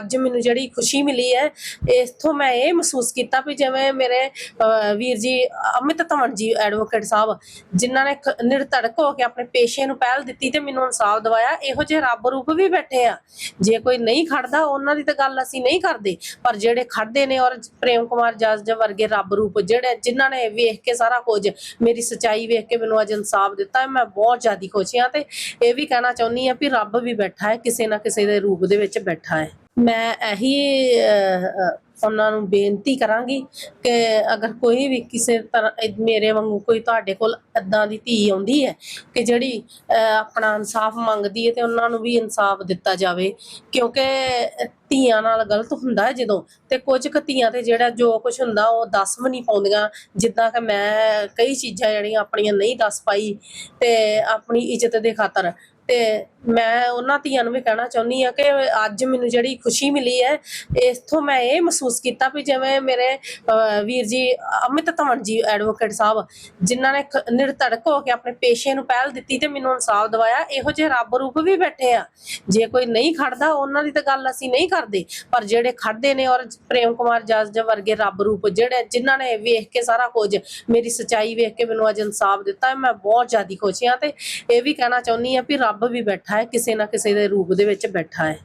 ਅੱਜ ਮੈਨੂੰ ਜਿਹੜੀ ਖੁਸ਼ੀ ਮਿਲੀ ਹੈ, ਇਥੋਂ ਮੈਂ ਇਹ ਮਹਿਸੂਸ ਕੀਤਾ ਵੀ ਜਿਵੇਂ ਮੇਰੇ ਵੀਰ ਜੀ, ਅਮਿਤ ਧਵਨ ਜੀ ਐਡਵੋਕੇਟ ਸਾਹਿਬ, ਜਿਨ੍ਹਾਂ ਨੇ ਨਿਰਧੜਕ ਹੋ ਕੇ ਆਪਣੇ ਪੇਸ਼ੇ ਨੂੰ ਪਹਿਲ ਦਿੱਤੀ ਤੇ ਮੈਨੂੰ ਇਨਸਾਫ ਦਿਵਾਇਆ, ਇਹੋ ਜਿਹੇ ਰੱਬ ਰੂਪ ਵੀ ਬੈਠੇ ਆ। ਜੇ ਕੋਈ ਨਹੀਂ ਖੜਦਾ, ਉਹਨਾਂ ਦੀ ਤਾਂ ਗੱਲ ਅਸੀਂ ਨਹੀਂ ਕਰਦੇ, ਪਰ ਜਿਹੜੇ ਖੜਦੇ ਨੇ ਔਰ ਪ੍ਰੇਮ ਕੁਮਾਰ ਜੱਜ ਵਰਗੇ ਰੱਬ ਰੂਪ ਜਿਹੜੇ, ਜਿਨ੍ਹਾਂ ਨੇ ਵੇਖ ਕੇ ਸਾਰਾ ਕੁਝ, ਮੇਰੀ ਸਚਾਈ ਵੇਖ ਕੇ ਮੈਨੂੰ ਅੱਜ ਇਨਸਾਫ ਦਿੱਤਾ ਮੈਂ ਬਹੁਤ ਜ਼ਿਆਦਾ ਖੁਸ਼ ਹਾਂ ਤੇ ਇਹ ਵੀ ਕਹਿਣਾ ਚਾਹੁੰਦੀ ਹਾਂ ਵੀ ਰੱਬ ਵੀ ਬੈਠਾ ਹੈ, ਕਿਸੇ ਨਾ ਕਿਸੇ ਦੇ ਰੂਪ ਦੇ ਵਿੱਚ ਬੈਠਾ ਹੈ। ਮੈਂ ਇਹੀ ਉਹਨਾਂ ਨੂੰ ਬੇਨਤੀ ਕਰਾਂਗੀ ਕਿ ਅਗਰ ਕੋਈ ਵੀ ਕਿਸੇ ਤਰ੍ਹਾਂ ਮੇਰੇ ਵਾਂਗੂ ਕੋਈ ਤੁਹਾਡੇ ਕੋਲ ਇਦਾਂ ਦੀ ਧੀ ਆਉਂਦੀ ਹੈ ਕਿ ਜਿਹੜੀ ਆਪਣਾ ਇਨਸਾਫ ਮੰਗਦੀ ਹੈ ਤੇ ਉਹਨਾਂ ਨੂੰ ਵੀ ਇਨਸਾਫ ਦਿੱਤਾ ਜਾਵੇ। ਕਿਉਂਕਿ ਧੀਆਂ ਨਾਲ ਗਲਤ ਹੁੰਦਾ ਹੈ ਜਦੋਂ ਤੇ ਕੁਝ ਕੁ ਧੀਆਂ ਤੇ ਜਿਹੜਾ ਜੋ ਕੁਝ ਹੁੰਦਾ ਉਹ ਦੱਸ ਵੀ ਨਹੀਂ ਪਾਉਂਦੀਆਂ। ਜਿੱਦਾਂ ਕਿ ਮੈਂ ਕਈ ਚੀਜ਼ਾਂ ਜਿਹੜੀਆਂ ਆਪਣੀਆਂ ਨਹੀਂ ਦੱਸ ਪਾਈ ਤੇ ਆਪਣੀ ਇੱਜ਼ਤ ਦੇ ਖਾਤਰ। ਤੇ ਮੈਂ ਉਹਨਾਂ ਧੀਆਂ ਨੂੰ ਵੀ ਕਹਿਣਾ ਚਾਹੁੰਦੀ ਆ ਕਿ ਅੱਜ ਮੈਨੂੰ ਜਿਹੜੀ ਖੁਸ਼ੀ ਮਿਲੀ ਹੈ, ਇਥੋਂ ਮੈਂ ਇਹ ਮਹਿਸੂਸ ਕੀਤਾ ਵੀ ਜਿਵੇਂ ਮੇਰੇ ਵੀਰ ਜੀ ਅਮਿਤ ਧਵਨ ਜੀ ਐਡਵੋਕੇਟ ਸਾਹਿਬ, ਜਿਨ੍ਹਾਂ ਨੇ ਨਿਰਧੜਕ ਹੋ ਕੇ ਆਪਣੇ ਪੇਸ਼ੇ ਨੂੰ ਪਹਿਲ ਦਿੱਤੀ ਤੇ ਮੈਨੂੰ ਇਨਸਾਫ ਦਿਵਾਇਆ, ਇਹੋ ਜਿਹੇ ਰੱਬ ਰੂਪ ਵੀ ਬੈਠੇ ਆ। ਜੇ ਕੋਈ ਨਹੀਂ ਖੜਦਾ, ਉਹਨਾਂ ਦੀ ਤਾਂ ਗੱਲ ਅਸੀਂ ਨਹੀਂ ਕਰਦੇ, ਪਰ ਜਿਹੜੇ ਖੜਦੇ ਨੇ ਔਰ ਪ੍ਰੇਮ ਕੁਮਾਰ ਜੱਜ ਵਰਗੇ ਰੱਬ ਰੂਪ ਜਿਹੜੇ, ਜਿਨ੍ਹਾਂ ਨੇ ਵੇਖ ਕੇ ਸਾਰਾ ਕੁਝ, ਮੇਰੀ ਸਚਾਈ ਵੇਖ ਕੇ ਮੈਨੂੰ ਅੱਜ ਇਨਸਾਫ ਦਿੱਤਾ ਮੈਂ ਬਹੁਤ ਜ਼ਿਆਦਾ ਖੁਸ਼ ਹਾਂ ਤੇ ਇਹ ਵੀ ਕਹਿਣਾ ਚਾਹੁੰਦੀ ਆ ਵੀ ਰੱਬ ਵੀ ਬੈਠਾ ਹੈ, ਕਿਸੇ ਨਾ ਕਿਸੇ ਦੇ ਰੂਪ ਦੇ ਵਿੱਚ ਬੈਠਾ ਹੈ।